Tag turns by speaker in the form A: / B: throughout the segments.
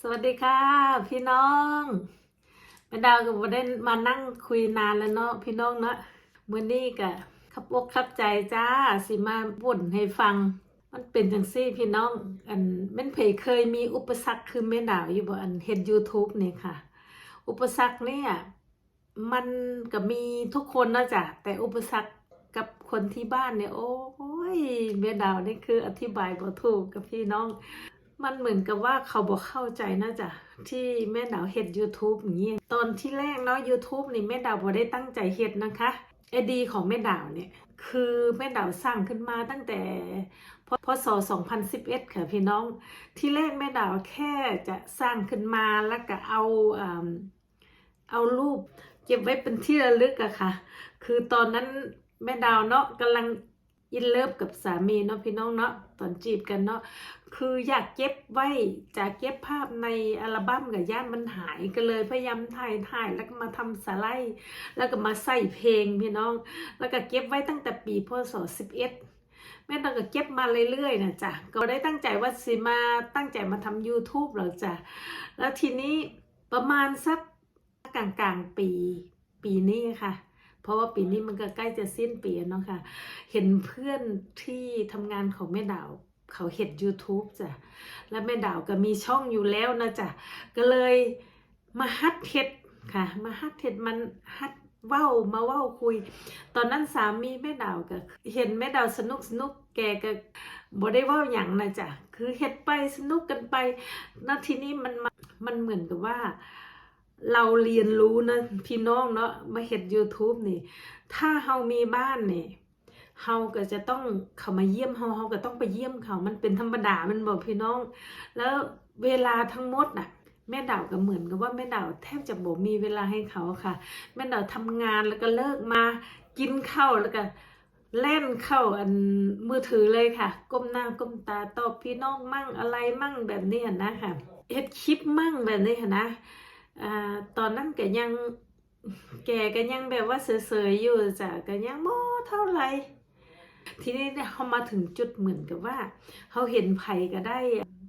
A: สวัสดีค่ะ พี่น้องแม่ดาวกับวันได้มานั่งคุยนานแล้วเนาะพี่น้องเนาะมือนี้ก็ขับอกขับใจจ้าสิมาบ่นให้ฟัง มันเป็นจังซี่พี่น้อง อันแม่นเพยเคยมีอุปสรรคคือแม่ดาวอยู่บ่อันเฮ็ด YouTube นี่ค่ะ อุปสรรคเนี่ยมันก็มีทุกคนนะจ๊ะแต่อุปสรรคกับคนที่บ้านเนี่ย โอ้ยแม่ดาวนี่คืออธิบายบ่ถูกกับพี่น้อง มันเหมือนกับว่าเขาบอกเข้าใจนะจ๊ะที่แม่ดาวเฮ็ด YouTube อย่างนี้ยตอนที่แรกเนาะ YouTube นี่แม่ดาวบ่ได้ตั้งใจเฮ็ดนะคะไอดีของแม่ดาวเนี่ย คือแม่ดาวสร้างขึ้นมาตั้งแต่พศ 2011 ค่ะพี่น้อง ที่แรกแม่ดาวแค่จะสร้างขึ้นมาแล้วก็เอาอ่าเอารูปเก็บไว้เป็นที่ระลึกอะค่ะ คือตอนนั้นแม่ดาวเนาะกำลัง อินเลิฟกับสามีเนาะพี่น้องเนาะตอนจีบกันเนาะคืออยากเก็บไว้จะเก็บภาพในอัลบั้มกับย่านมันหายก็เลยพยายามถ่ายถ่ายแล้วก็มาทำสไลด์แล้วก็มาใส่เพลงพี่น้อง แล้วก็เก็บไว้ตั้งแต่ปีพศ11แม่ต้องก็เก็บมาเรื่อยๆนะจ๊ะก็ได้ตั้งใจว่าสิมาตั้งใจมาทำ YouTube หรอกจ้ะแล้วทีนี้ประมาณสักกลางๆปีปีนี้ค่ะ เพราะว่าปีนี้มันก็ใกล้จะสิ้นปีเนาะค่ะ เห็นเพื่อนที่ทำงานของแม่ดาวเขาเห็น YouTube จ้ะ แล้วแม่ดาวก็มีช่องอยู่แล้วนะจ๊ะก็เลยมาฮัดเฮ็ดค่ะ มาฮัดเฮ็ดมันฮัดเว้ามาเว้าคุย ตอนนั้นสามีแม่ดาวก็เห็นแม่ดาวสนุกสนุกแกก็บ่ได้ว้าหยังนะจ๊ะคือเฮ็ดไปสนุกกันไปนาทีนี้มันมันเหมือนกับว่า เราเรียนรู้นะพี่น้องเนาะมาเฮ็ด YouTube นี่ ถ้าเฮามีบ้านนี่เฮาก็จะต้องเขามาเยี่ยมเฮาเฮาก็ต้องไปเยี่ยมเขา มันเป็นธรรมดามันบอกพี่น้อง แล้วเวลาทั้งหมดน่ะ แม่ดาวก็เหมือนกับว่าแม่ดาวแทบจะบ่มีเวลาให้เขาค่ะ แม่ดาวทำงานแล้วก็เลิกมากินข้าวแล้วก็เล่นเข้าอันมือถือเลยค่ะ ก้มหน้าก้มตาตอบพี่น้องมั่งอะไรมั่งแบบนี้นะค่ะเฮ็ดคลิปมั่งแบบนี้นะ ตอนนั้นก็ยังแกก็ยังแบบว่าเสยๆอยู่จ้ะก็ยังบ่เท่าไหร่ทีนี้เนี่ยเขามาถึงจุดเหมือนกับว่าเขาเห็นไผ่ก็ได้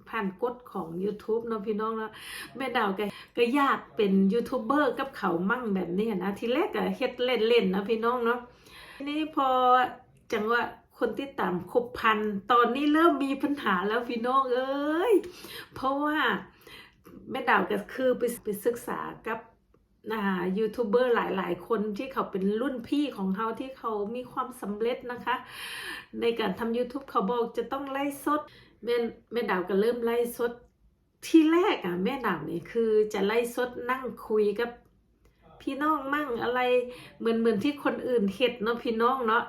A: ผ่านกฎของ YouTube เนาะพี่น้องเนาะแม่ดาวก็ก็อยากเป็นยูทูบเบอร์กับเขามั่งแบบนี้นะทีแรกก็เฮ็ดเล่นๆนะพี่น้องเนาะทีนี้พอจังว่าคนที่ตามคบพันตอนนี้เริ่มมีปัญหาแล้วพี่น้องเอ้ยเพราะว่า แม่ดาวก็คือไปไปศึกษากับอ่ายูทูบเบอร์หลาย ๆ คนที่เขาเป็นรุ่นพี่ของเขาที่เขามีความสำเร็จนะคะ ในการทำ YouTube เขาบอกจะต้องไล่สด แม่แม่ดาวก็เริ่มไล่สด ที่แรกอะแม่ดาวนี่คือจะไล่สดนั่งคุยกับพี่น้องมั่งอะไรเหมือนเหมือนที่คนอื่นเฮ็ดเนาะพี่น้องเนาะ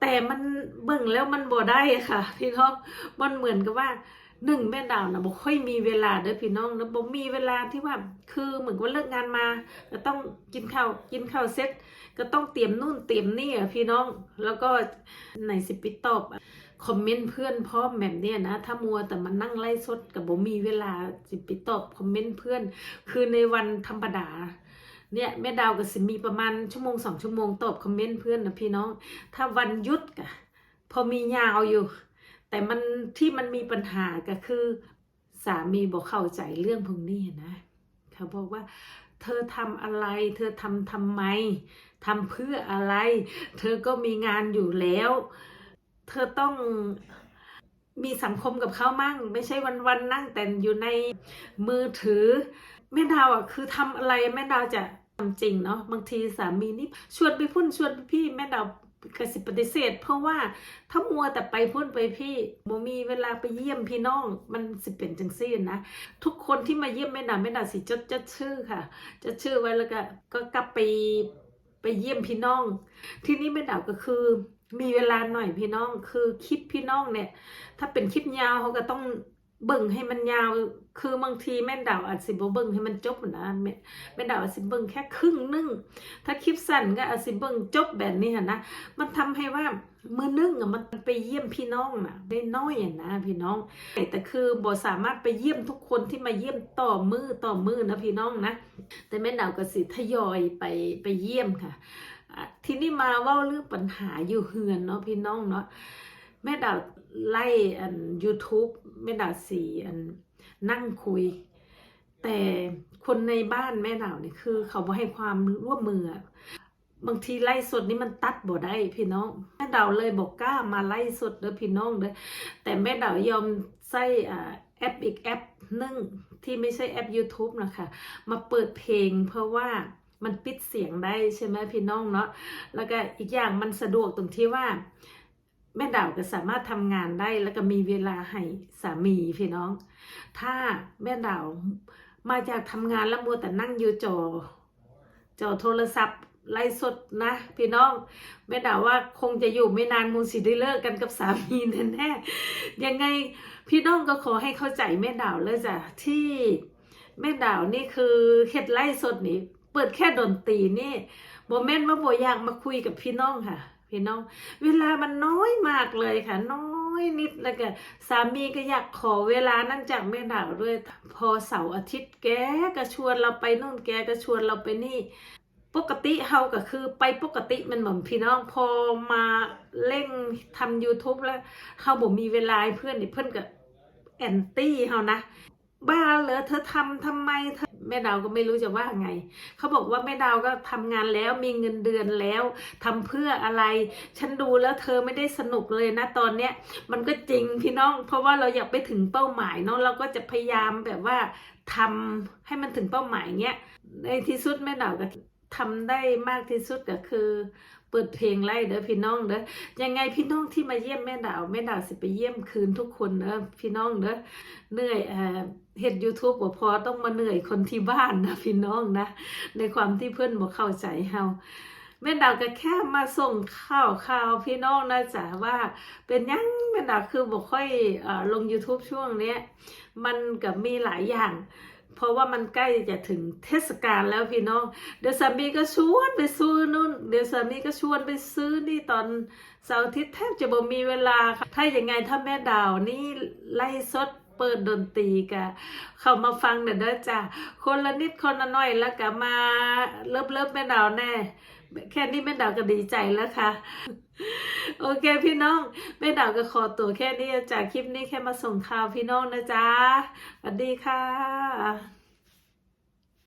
A: แต่มันเบิ่งแล้วมันบ่ได้ค่ะ พี่น้องมันเหมือนกับว่า หนึ่งแม่ดาวนะบ่ค่อยมีเวลาเด้อพี่น้องนะบ่มีเวลาที่ว่าคือเหมือนว่าเลิกงานมาก็ต้องกินข้าวกินข้าวเสร็จก็ต้องเตรียมนู่นเตรียมนี่อะพี่น้องแล้วก็ไหนสิไปตอบคอมเมนต์เพื่อนพร้อมแบบเนี้ยนะ ถ้ามัวแต่มันนั่งไล่สดกับบ่มีเวลาสิไปตอบคอมเมนต์เพื่อน คือในวันธรรมดาเนี่ยแม่ดาวก็สิมีประมาณชั่วโมงสองชั่วโมงตอบคอมเมนต์เพื่อนนะพี่น้อง ถ้าวันหยุดกะพอมียาวอยู่ แต่มันที่มันมีปัญหาก็คือ สามีบอกเข้าใจเรื่องพวกนี้นะเขาบอกว่า เธอทำอะไร เธอทำทำไมทำเพื่ออะไร เธอก็มีงานอยู่แล้ว เธอต้องมีสังคมกับเขามั่ง ไม่ใช่วันๆนั่งแต่อยู่ในมือถือแม่ดาวอะคือทำอะไรแม่ดาวจะทำจริงเนาะบางทีสามีนี่ชวนไปพุ่นชวนไปพี่แม่ดาว กสิปฏิเสธ เพราะว่าถ้ามัวแต่ไปพุ่นไปพี่บ่มีเวลาไปเยี่ยมพี่น้อง มันสิเป็นจังซี่นะทุกคนที่มาเยี่ยมแม่ดาแม่ดาสิจดจดชื่อค่ะจดชื่อไว้แล้วก็ก็กลับไปไปเยี่ยมพี่น้อง ที่นี่แม่ดาวก็คือมีเวลาหน่อยพี่น้องคือคลิปพี่น้องเนี่ย ถ้าเป็นคลิปยาวเขาก็ต้อง เบิ่งให้มันยาว คือบางทีแม่ดาวอาจสิบเบิ่งให้มันจบนะแม่แม่ดาวอาจสิบเบิ่งแค่ครึ่งนึง ถ้าคลิปสั้นก็อาจสิบเบิ่งจบแบบนี้นะ มันทำให้ว่ามือนึงอะมันไปเยี่ยมพี่น้องนะได้น้อยอะนะพี่น้อง แต่คือบ่สามารถไปเยี่ยมทุกคนที่มาเยี่ยมต่อมือต่อมือนะพี่น้องนะ แต่แม่ดาวก็สิทยอยไปไปเยี่ยมค่ะ ทีนี้มาว่าเรื่องปัญหาอยู่เฮือนเนาะพี่น้องเนาะแม่ดาวไล่อัน YouTube ม่ดาวสีอันนั่งคุย แต่คนในบ้านแม่ดาวนี่คือ เขาบ่ให้ความร่วมมือบางทีไล่สดนี่มันตัดบ่ได้พี่น้องแม่ดาวเลยบอกกล้ามาไล่สดเด้อพี่น้องเด้อแต่แม่ดาวยอมใช้อ่าแอปอีกแอปนึงที่ไม่ใช่แอป YouTube นะคะ มาเปิดเพลงเพราะว่ามันปิดเสียงได้ใช่ไหมพี่น้องเนาะแล้วก็อีกอย่างมันสะดวกตรงที่ว่า แม่ดาวก็สามารถทำงานได้แล้วก็มีเวลาให้สามีพี่น้อง ถ้าแม่ดาวมาจากทำงานแล้วมัวแต่นั่งอยู่จอจอโทรศัพท์ไลฟ์สดนะพี่น้อง แม่ดาวว่าคงจะอยู่ไม่นานคงสิได้เลิกกันกับสามีแน่ๆยังไงพี่น้องก็ขอให้เข้าใจแม่ดาวเลยจ้ะที่แม่ดาวนี่คือเฮ็ดไลฟ์สดนี่เปิดแค่ดนตรีนี่โมเมนต์ว่าโบอยากมาคุยกับพี่น้องค่ะ พี่น้อง เวลามันน้อยมากเลยค่ะ น้อยนิดแล้วก็สามีก็อยากขอเวลานั่นจากแม่ดาวด้วย พอเสาร์อาทิตย์แกก็ชวนเราไปนู่นแกก็ชวนเราไปนี่ปกติเฮาก็คือไปปกติมันเหมือนพี่น้องพอมาเร่งทำ YouTube แล้วเฮาบ่มีเวลาเพื่อนนี่เพื่อนก็แอนตี้เฮานะ บ้าเหรอเธอทำทำไมเธอ แม่ดาวก็ไม่รู้จะว่าไง เขาบอกว่าแม่ดาวก็ทำงานแล้วมีเงินเดือนแล้วทำเพื่ออะไร ฉันดูแล้วเธอไม่ได้สนุกเลยนะตอนเนี้ย มันก็จริงพี่น้อง เพราะว่าเราอยากไปถึงเป้าหมายเนาะเราก็จะพยายามแบบว่าทำให้มันถึงเป้าหมายเนี้ยในที่สุดแม่ดาวก็ทำได้มากที่สุดก็คือ เปิดเพลงไล่เด้อพี่น้องเด้อยังไงพี่น้องที่มาเยี่ยมแม่ดาวแม่ดาวสิไปเยี่ยมคืนทุกคนเด้อพี่น้องเด้อเหนื่อยเอ่อ เฮ็ด YouTube บ่พอต้องมาเหนื่อยคนที่บ้านนะพี่น้องนะ ในความที่เพื่อนบ่เข้าใจเฮาแม่ดาวก็แค่มาส่งข่าวข่าวพี่น้องนะจ๊ะว่า เป็นยังแม่ดาวคือบ่ค่อยอลง YouTube ช่วงเนี้ย มันก็มีหลายอย่าง เพราะว่ามันใกล้จะถึงเทศกาลแล้วพี่น้อง เดี๋ยวสามีก็ชวนไปซื้อนู่น เดี๋ยวสามีก็ชวนไปซื้อนี่ตอนเสาร์อาทิตย์แทบจะบ่มีเวลาค่ะถ้าอย่างไงถ้าแม่ดาวนี่ไล่สด เปิดดนตรีกะเข้ามาฟังเด้อเด้อจ้ะคนละนิดคนละหน่อยแล้วก็มาเลิบเลิบแม่ดาวแน่ แค่นี้แม่ดาวก็ดีใจแล้วค่ะ โอเคพี่น้องแม่ดาวก็ขอตัวแค่นี้จากคลิปนี้แค่มาส่งข่าวพี่น้องนะจ๊ะสวัสดีค่ะ